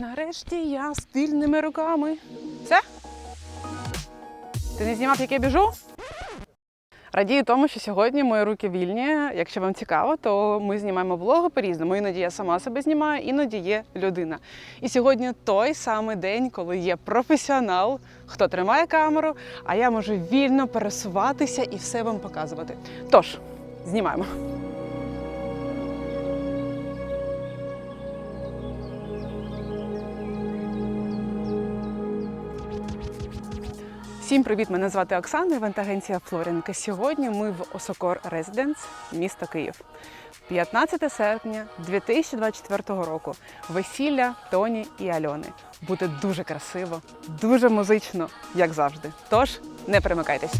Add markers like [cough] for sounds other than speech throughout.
Нарешті я спільними руками. Все? Ти не знімав, як я біжу? Радію тому, що сьогодні мої руки вільні. Якщо вам цікаво, то ми знімаємо влоги по-різному. Іноді я сама себе знімаю, іноді є людина. І сьогодні той самий день, коли є професіонал, хто тримає камеру, а я можу вільно пересуватися і все вам показувати. Тож, знімаємо. Всім привіт! Мене звати Оксана, івент-агенція. Сьогодні ми в Осокор Резиденс, місто Київ. 15 серпня 2024 року. Весілля Тоні і Альони. Буде дуже красиво, дуже музично, як завжди. Тож не перемикайтесь.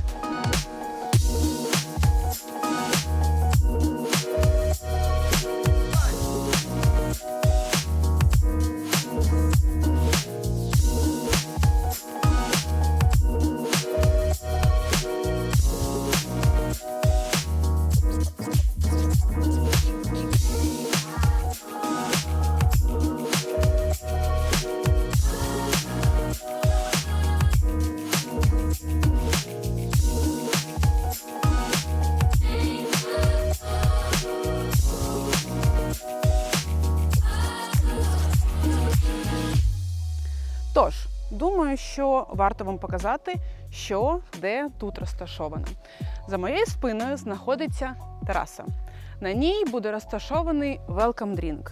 Тож, думаю, що варто вам показати, що де тут розташовано. За моєю спиною знаходиться тераса. На ній буде розташований welcome drink.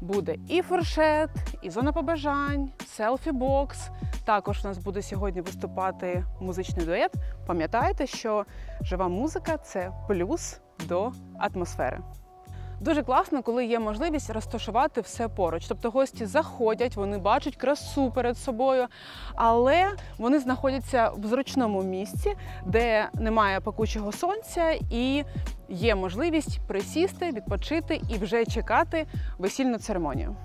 Буде і фуршет, і зона побажань, селфі-бокс. Також у нас буде сьогодні виступати музичний дует. Пам'ятайте, що жива музика це плюс до атмосфери. Дуже класно, коли є можливість розташувати все поруч. Тобто гості заходять, вони бачать красу перед собою, але вони знаходяться в зручному місці, де немає пекучого сонця, і є можливість присісти, відпочити і вже чекати весільну церемонію.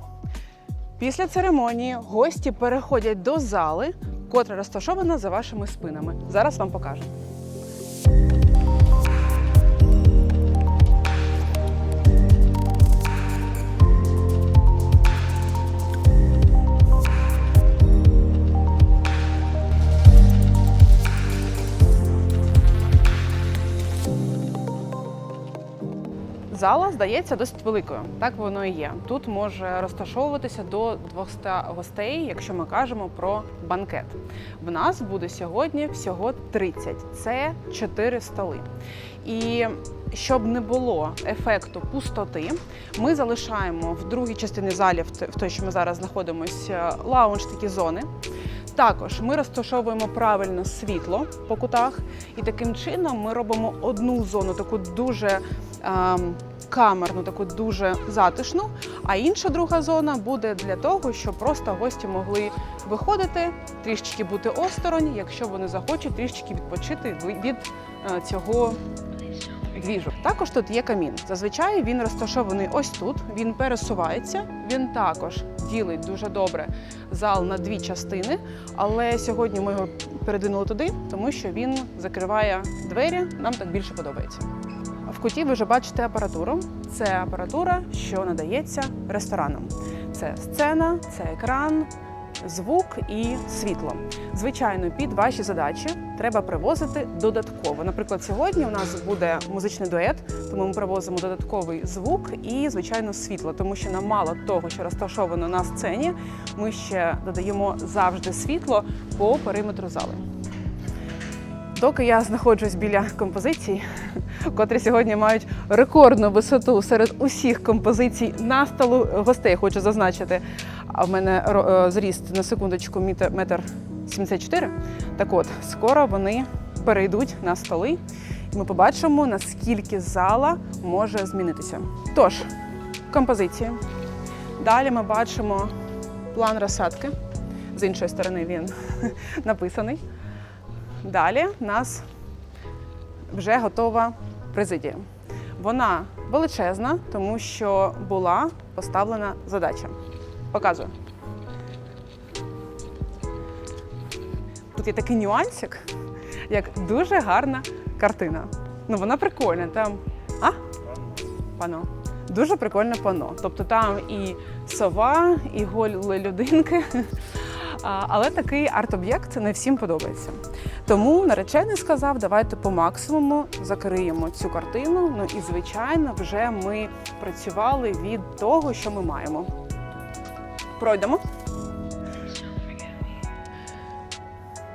Після церемонії гості переходять до зали, котра розташована за вашими спинами. Зараз вам покажу. Зала здається досить великою. Так воно і є. Тут може розташовуватися до 200 гостей, якщо ми кажемо про банкет. В нас буде сьогодні всього 30. Це 4 столи. І щоб не було ефекту пустоти, ми залишаємо в другій частині залі, в той, що ми зараз знаходимося, лаунж такі зони. Також ми розташовуємо правильно світло по кутах, і таким чином ми робимо одну зону, таку дуже камерну, таку дуже затишну. А інша друга зона буде для того, щоб просто гості могли виходити, трішечки бути осторонь, якщо вони захочуть трішечки відпочити від е, цього. Двіжу. Також тут є камін. Зазвичай він розташований ось тут. Він пересувається. Він також ділить дуже добре зал на дві частини. Але сьогодні ми його передвинули туди, тому що він закриває двері. Нам так більше подобається. В куті ви вже бачите апаратуру. Це апаратура, що надається ресторанам. Це сцена, це екран, звук і світло. Звичайно, під ваші задачі треба привозити додатково. Наприклад, сьогодні у нас буде музичний дует, тому ми привозимо додатковий звук і, звичайно, світло, тому що нам мало того, що розташовано на сцені, ми ще додаємо завжди світло по периметру зали. Доки я знаходжусь біля композицій, котрі сьогодні мають рекордну висоту серед усіх композицій на столу гостей, хочу зазначити. А в мене е, зріст на секундочку метр 74. Так от, скоро вони перейдуть на столи, і ми побачимо, наскільки зала може змінитися. Тож, композиції. Далі ми бачимо план розсадки. З іншої сторони він [laughs] написаний. Далі в нас вже готова президія. Вона величезна, тому що була поставлена задача. Показую. Тут є такий нюансик, як дуже гарна картина. Ну, вона прикольна. Там. А? Пано. Дуже прикольне пано. Тобто там і сова, і голі людинки. Але такий арт-об'єкт не всім подобається. Тому наречений сказав, давайте по максимуму закриємо цю картину. Ну і звичайно, вже ми працювали від того, що ми маємо. Пройдемо.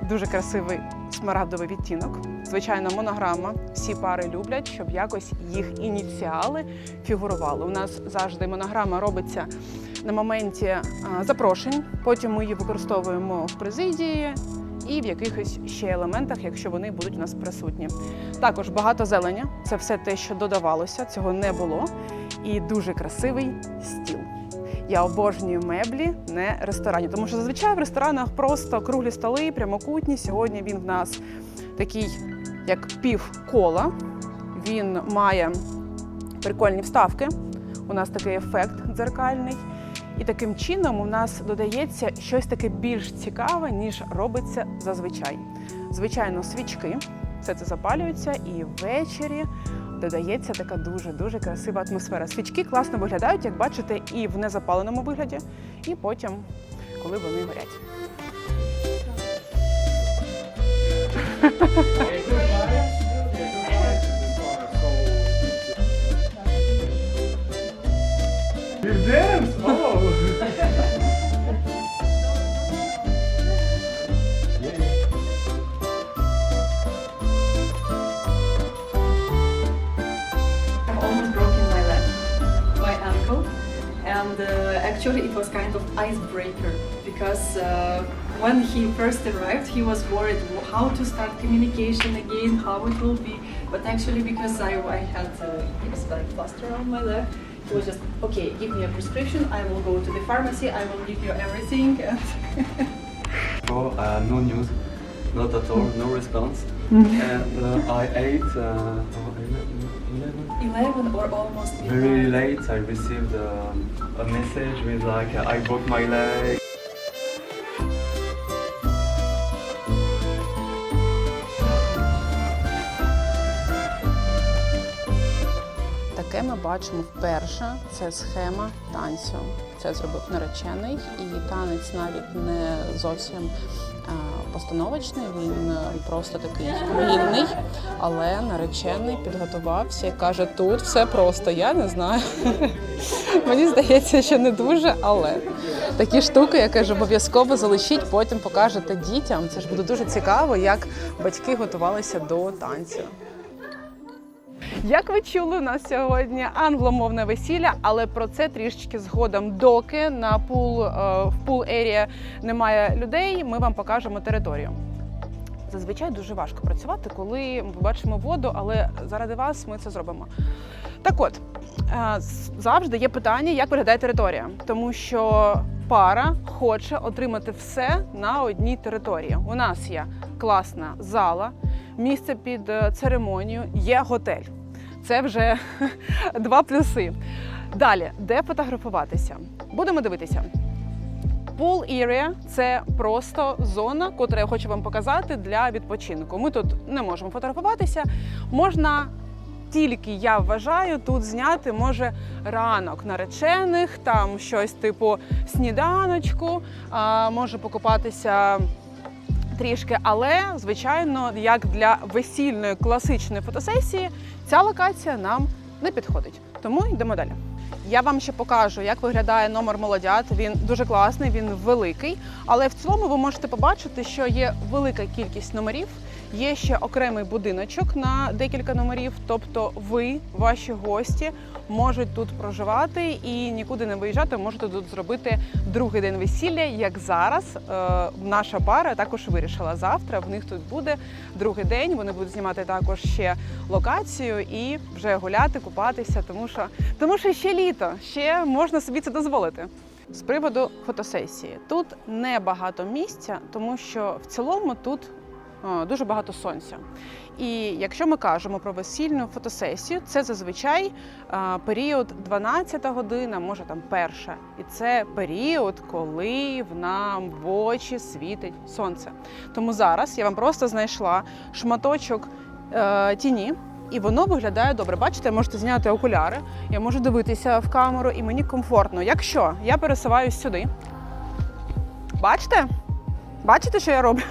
Дуже красивий смарагдовий відтінок. Звичайно, монограма. Всі пари люблять, щоб якось їх ініціали фігурували. У нас завжди монограма робиться на моменті запрошень. Потім ми її використовуємо в президії і в якихось ще елементах, якщо вони будуть у нас присутні. Також багато зелені. Це все те, що додавалося, цього не було. І дуже красивий стіл. Я обожнюю меблі, не ресторані, тому що зазвичай в ресторанах просто круглі столи, прямокутні. Сьогодні він в нас такий, як пів кола. Він має прикольні вставки. У нас такий ефект дзеркальний. І таким чином у нас додається щось таке більш цікаве, ніж робиться зазвичай. Звичайно, свічки, все це запалюється, і ввечері додається така дуже-дуже красива атмосфера. Свічки класно виглядають, як бачите, і в незапаленому вигляді, і потім, коли вони горять. And uh, actually it was kind of icebreaker because uh, when he first arrived, he was worried how to start communication again, how it will be. But actually, because I, I had uh, like plaster on my leg, he was just okay. Give me a prescription. I will go to the pharmacy. I will give you everything. [laughs] And Oh, uh, no news, not at all, no response. and uh, I ate uh, 11, 11 or almost Very midnight. late, I received um, a message with like, I broke my leg. Таке ми бачимо вперше. Це схема танцю. Це зробив наречений, і танець навіть не зовсім постановочний. Він е, просто такий вільний. Але наречений підготувався і каже: тут все просто. Я не знаю. [laughs] Мені здається, що не дуже, але такі штуки, я кажу, обов'язково залишіть, потім покажете дітям. Це ж буде дуже цікаво, як батьки готувалися до танцю. Як ви чули, у нас сьогодні англомовне весілля, але про це трішечки згодом. Доки на пул е, в пул ерія немає людей, ми вам покажемо територію. Зазвичай дуже важко працювати, коли ми бачимо воду, але заради вас ми це зробимо. Так от е, завжди є питання, як виглядає територія, тому що пара хоче отримати все на одній території. У нас є класна зала, місце під е, церемонію, є готель. Це вже [laughs] два плюси. Далі, де фотографуватися? Будемо дивитися. Pool area – це просто зона, яку я хочу вам показати для відпочинку. Ми тут не можемо фотографуватися. Можна тільки я вважаю тут зняти може ранок наречених, там щось типу сніданочку, а, може покупатися трішки, але звичайно, як для весільної класичної фотосесії, ця локація нам не підходить. Тому йдемо далі. Я вам ще покажу, як виглядає номер молодят. Він дуже класний, він великий. Але в цілому ви можете побачити, що є велика кількість номерів. Є ще окремий будиночок на декілька номерів. Тобто, ви, ваші гості, можуть тут проживати і нікуди не виїжджати. Можете тут зробити другий день весілля. Як зараз е, наша пара також вирішила завтра. В них тут буде другий день. Вони будуть знімати також ще локацію і вже гуляти, купатися, тому що тому що ще літо, ще можна собі це дозволити. З приводу фотосесії тут небагато місця, тому що в цілому тут дуже багато сонця. І якщо ми кажемо про весільну фотосесію, це зазвичай е, період 12 година, може там перша. І це період, коли в нам в очі світить сонце. Тому зараз я вам просто знайшла шматочок е, тіні і воно виглядає добре. Бачите, можете зняти окуляри, я можу дивитися в камеру, і мені комфортно. Якщо я пересуваюсь сюди, бачите? Бачите, що я роблю?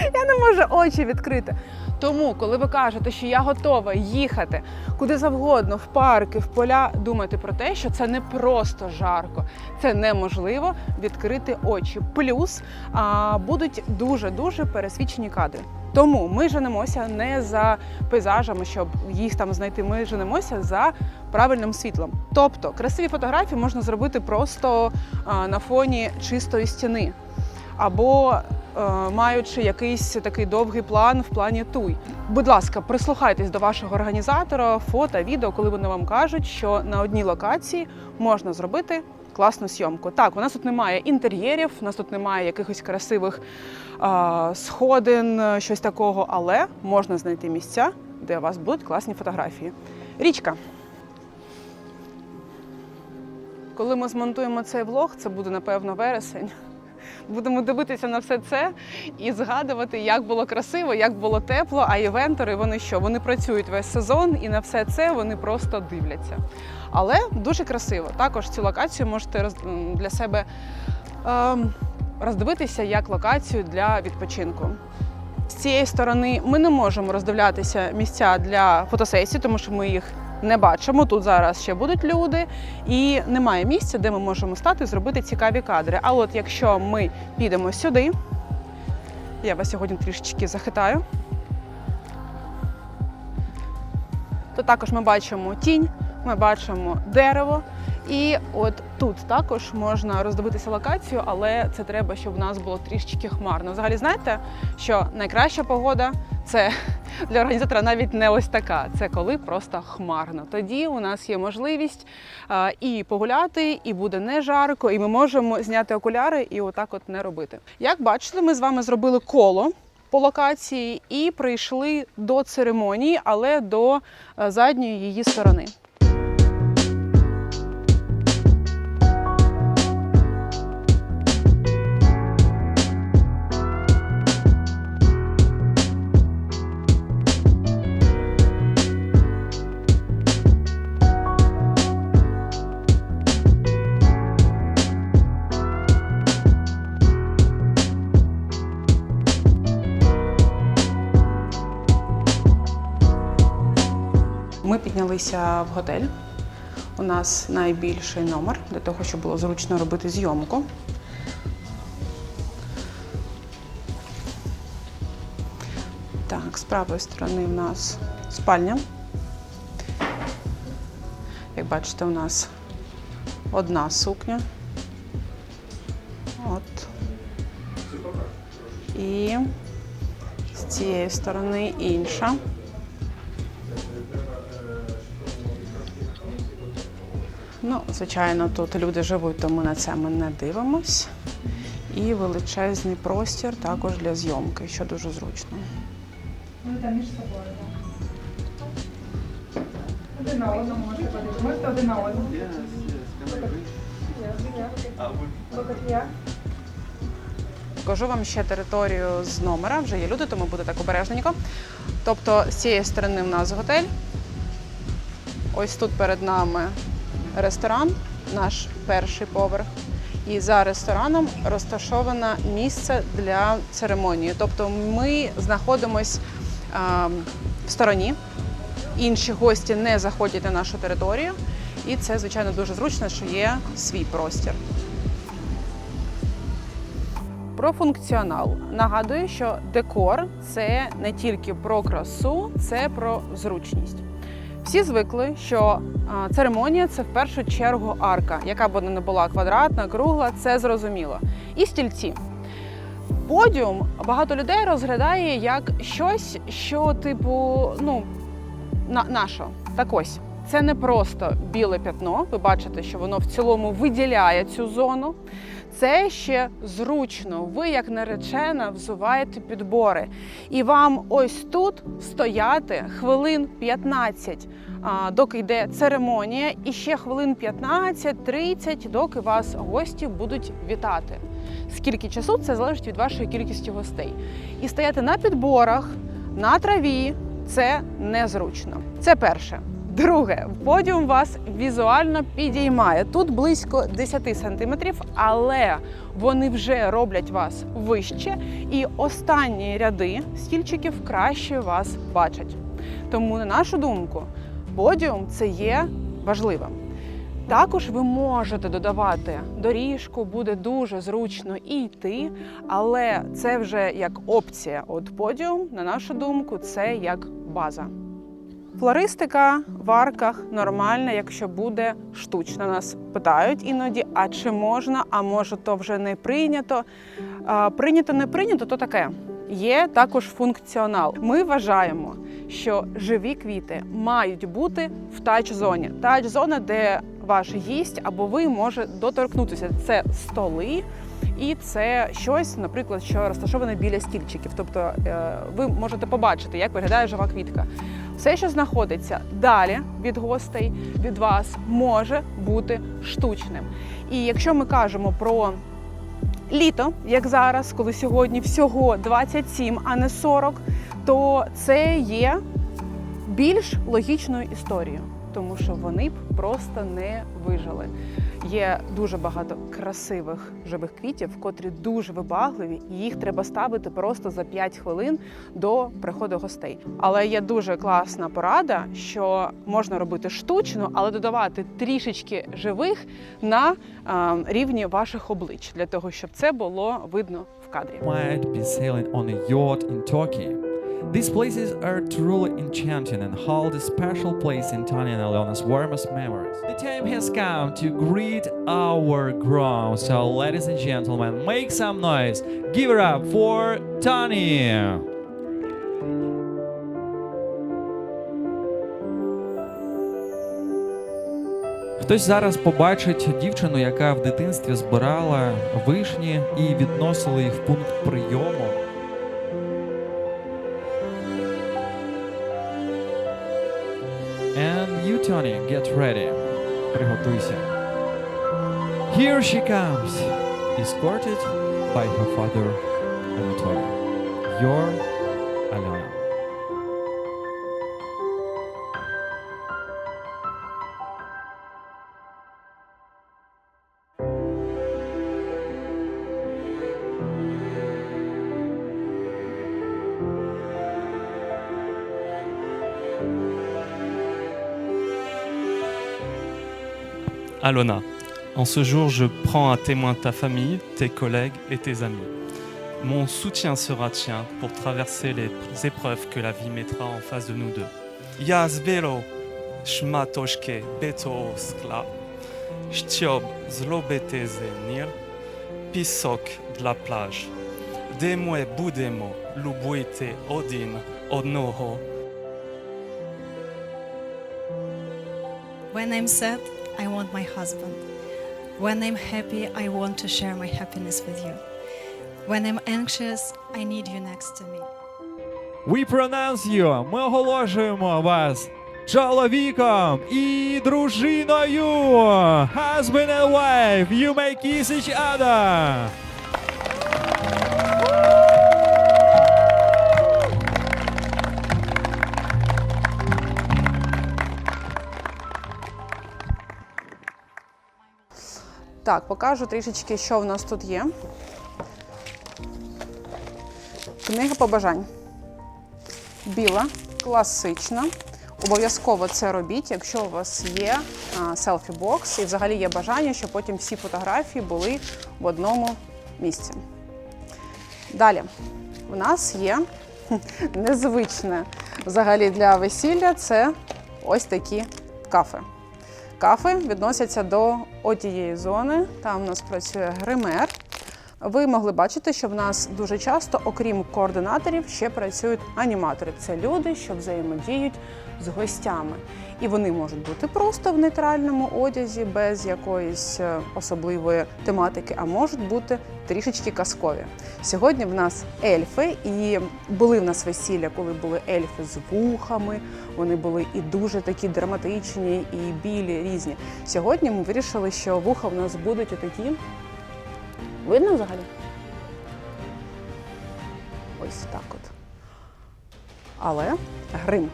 Я не можу очі відкрити. Тому, коли ви кажете, що я готова їхати куди завгодно, в парки, в поля, думайте про те, що це не просто жарко, це неможливо відкрити очі. Плюс а, будуть дуже дуже пересвічені кадри. Тому ми женемося не за пейзажами, щоб їх там знайти. Ми женемося за правильним світлом. Тобто красиві фотографії можна зробити просто а, на фоні чистої стіни або е, маючи якийсь такий довгий план в плані туй. Будь ласка, прислухайтесь до вашого організатора, фото, відео, коли вони вам кажуть, що на одній локації можна зробити класну зйомку. Так, у нас тут немає інтер'єрів, у нас тут немає якихось красивих е, сходин, е, щось такого, але можна знайти місця, де у вас будуть класні фотографії. Річка. Коли ми змонтуємо цей влог, це буде напевно вересень. Будемо дивитися на все це і згадувати, як було красиво, як було тепло. А івентори вони що? Вони працюють весь сезон і на все це вони просто дивляться. Але дуже красиво. Також цю локацію можете для себе ем, роздивитися як локацію для відпочинку. З цієї сторони ми не можемо роздивлятися місця для фотосесій, тому що ми їх не бачимо. Тут зараз ще будуть люди, і немає місця, де ми можемо стати і зробити цікаві кадри. А от якщо ми підемо сюди, я вас сьогодні трішечки захитаю, то також ми бачимо тінь, ми бачимо дерево. І от тут також можна роздивитися локацію, але це треба, щоб у нас було трішечки хмарно. Взагалі, знаєте, що найкраща погода це для організатора навіть не ось така. Це коли просто хмарно. Тоді у нас є можливість і погуляти, і буде не жарко, і ми можемо зняти окуляри і отак от не робити. Як бачите, ми з вами зробили коло. По локації і прийшли до церемонії, але до е, задньої її сторони. Ми в готель. У нас найбільший номер для того, щоб було зручно робити зйомку. Так, з правої сторони в нас спальня. Як бачите, у нас одна сукня. От. І з цієї сторони інша. Ну, звичайно, тут люди живуть, тому на це ми не дивимось. І величезний простір також для зйомки, що дуже зручно. Вони там між собою. так. Один на одному можете подивитися. Можете один на одному. Покажу вам ще територію з номера. Вже є люди, тому буде так обережненько. Тобто з цієї сторони в нас готель. Ось тут перед нами ресторан, наш перший поверх. І за рестораном розташоване місце для церемонії. Тобто ми знаходимось ем, в стороні. Інші гості не заходять на нашу територію. І це, звичайно, дуже зручно, що є свій простір. Про функціонал нагадую, що декор це не тільки про красу, це про зручність. Всі звикли, що церемонія це в першу чергу арка, яка б вона не була квадратна, кругла, це зрозуміло. І стільці. Подіум багато людей розглядає як щось, що, типу, ну, на, нашо. Так ось. Це не просто біле пятно. Ви бачите, що воно в цілому виділяє цю зону. Це ще зручно. Ви, як наречена, взуваєте підбори. І вам ось тут стояти хвилин 15, доки йде церемонія, і ще хвилин 15-30, доки вас гості будуть вітати. Скільки часу це залежить від вашої кількості гостей. І стояти на підборах, на траві, це незручно. Це перше. Друге, подіум вас візуально підіймає. Тут близько 10 сантиметрів, але вони вже роблять вас вище, і останні ряди стільчиків краще вас бачать. Тому, на нашу думку, подіум це є важливим. Також ви можете додавати доріжку, буде дуже зручно і йти, але це вже як опція. От подіум, на нашу думку, це як база. Флористика в арках нормальна, якщо буде штучна. Нас питають іноді, а чи можна, а може то вже не прийнято. Прийнято, не прийнято, то таке. Є також функціонал. Ми вважаємо, що живі квіти мають бути в тач-зоні. Тач-зона, де ваш гість або ви може доторкнутися. Це столи. І це щось, наприклад, що розташоване біля стільчиків. Тобто е, ви можете побачити, як виглядає жива квітка. Все, що знаходиться далі від гостей, від вас, може бути штучним. І якщо ми кажемо про літо, як зараз, коли сьогодні всього 27, а не 40, то це є більш логічною історією, тому що вони б просто не вижили. Є дуже багато красивих живих квітів, котрі дуже вибагливі, і їх треба ставити просто за 5 хвилин до приходу гостей. Але є дуже класна порада, що можна робити штучно, але додавати трішечки живих на е, рівні ваших облич, для того, щоб це було видно в кадрі. sailing on a yacht in Turkey. These places are truly enchanting and hold a special place in Tanya and Alena's warmest memories. The time has come to greet our ground, so ladies and gentlemen, make some noise. Give it up for Tanya! Хтось зараз побачить дівчину, яка в дитинстві збирала вишні і відносила їх в пункт прийому. And you, Tony, get ready. Приготуйся. Here she comes, escorted by her father, Anatoly. Your Alena. Alona, en ce jour, je prends à témoin ta famille, tes collègues et tes amis. Mon soutien sera tien pour traverser les épreuves que la vie mettra en face de nous deux. Ja zbero shmatoshke beto skla, štiob zlobete zenir, pisok dla plage. Demue budemo lubujte odin odnoho When I'm sad, I want my husband. When I'm happy, I want to share my happiness with you. When I'm anxious, I need you next to me. We pronounce you. Ми оголошуємо вас чоловіком і дружиною. Husband and wife, you may kiss each other. Так, покажу трішечки, що в нас тут є. Книга побажань. Біла, класична. Обов'язково це робіть, якщо у вас є селфі-бокс і взагалі є бажання, щоб потім всі фотографії були в одному місці. Далі, у нас є [laughs] незвичне взагалі для весілля це ось такі кафи. Кафи відносяться до отієї зони. Там у нас працює гример. Ви могли бачити, що в нас дуже часто, окрім координаторів, ще працюють аніматори. Це люди, що взаємодіють з гостями. І вони можуть бути просто в нейтральному одязі, без якоїсь е, особливої тематики, а можуть бути трішечки казкові. Сьогодні в нас ельфи, і були в нас весілля, коли були ельфи з вухами. Вони були і дуже такі драматичні, і білі, різні. Сьогодні ми вирішили, що вуха в нас будуть отакі. Видно взагалі? Ось так от. Але грим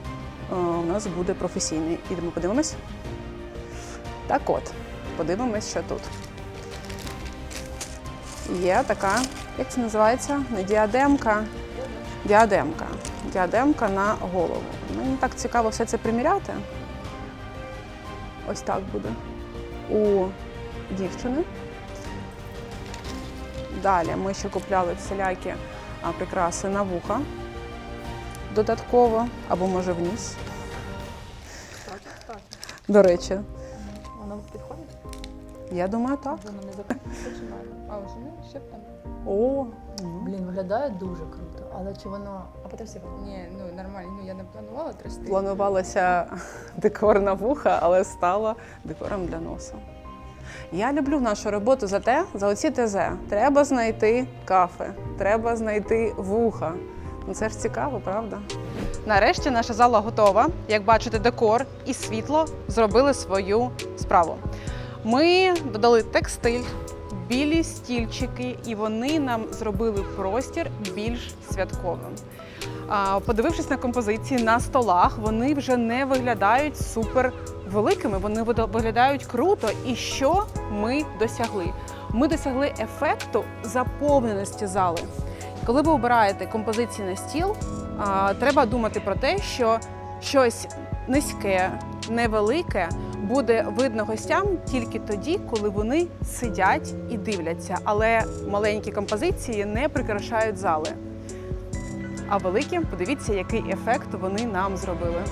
е, у нас буде професійний. Ідемо подивимось. Так от, подивимось, що тут. Є така, як це називається? Не діадемка. Діадемка. Діадемка на голову. Мені так цікаво все це приміряти. Ось так буде. У дівчини. Далі ми ще купляли всілякі прикраси на вуха додатково, або може в ніс. До речі, Воно підходить? я думаю, так. Воно не починає. А ось ще б там. О, Блін, виглядає дуже круто, але чи воно. А потім всі Ні, ну нормально. Ну я не планувала трясти. планувалося [laughs] декор на вуха, але стало декором для носа. Я люблю нашу роботу за те, за оці ТЗ. Треба знайти кафе, треба знайти вуха. Ну це ж цікаво, правда? Нарешті наша зала готова. Як бачите, декор і світло зробили свою справу. Ми додали текстиль, білі стільчики, і вони нам зробили простір більш святковим. Подивившись на композиції на столах, вони вже не виглядають супер великими, вони виглядають круто. І що ми досягли? Ми досягли ефекту заповненості зали. Коли ви обираєте композиції на стіл, треба думати про те, що щось низьке, невелике буде видно гостям тільки тоді, коли вони сидять і дивляться. Але маленькі композиції не прикрашають зали. А великі, подивіться, який ефект вони нам зробили.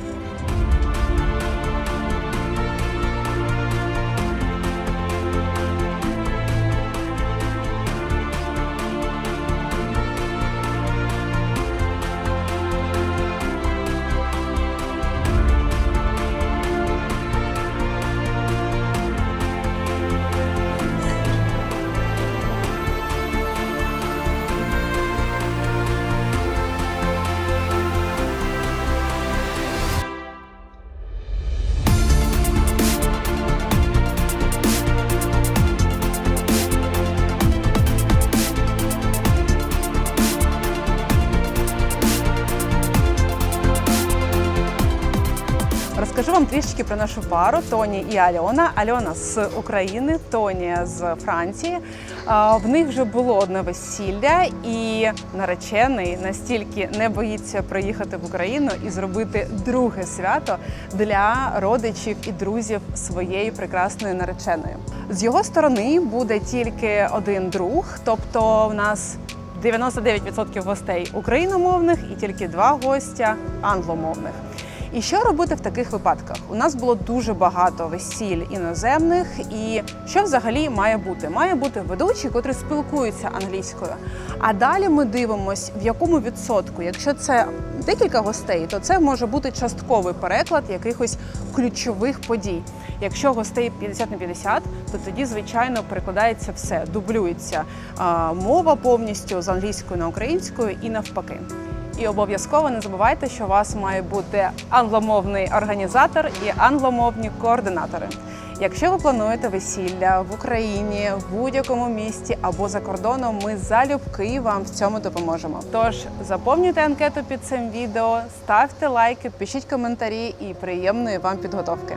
Розкажу про нашу пару Тоні і Альона. Альона з України, Тоні з Франції. В них вже було одне весілля, і наречений настільки не боїться приїхати в Україну і зробити друге свято для родичів і друзів своєї прекрасної нареченої. З його сторони буде тільки один друг, тобто в нас 99% гостей україномовних і тільки два гостя англомовних. І що робити в таких випадках? У нас було дуже багато весіль іноземних, і що взагалі має бути? Має бути ведучий, котрий спілкується англійською. А далі ми дивимося, в якому відсотку. Якщо це декілька гостей, то це може бути частковий переклад якихось ключових подій. Якщо гостей 50 на 50, то тоді, звичайно, перекладається все, дублюється мова повністю з англійської на українську і навпаки. І обов'язково не забувайте, що у вас має бути англомовний організатор і англомовні координатори. Якщо ви плануєте весілля в Україні, в будь-якому місті або за кордоном, ми залюбки вам в цьому допоможемо. Тож заповнюйте анкету під цим відео, ставте лайки, пишіть коментарі і приємної вам підготовки.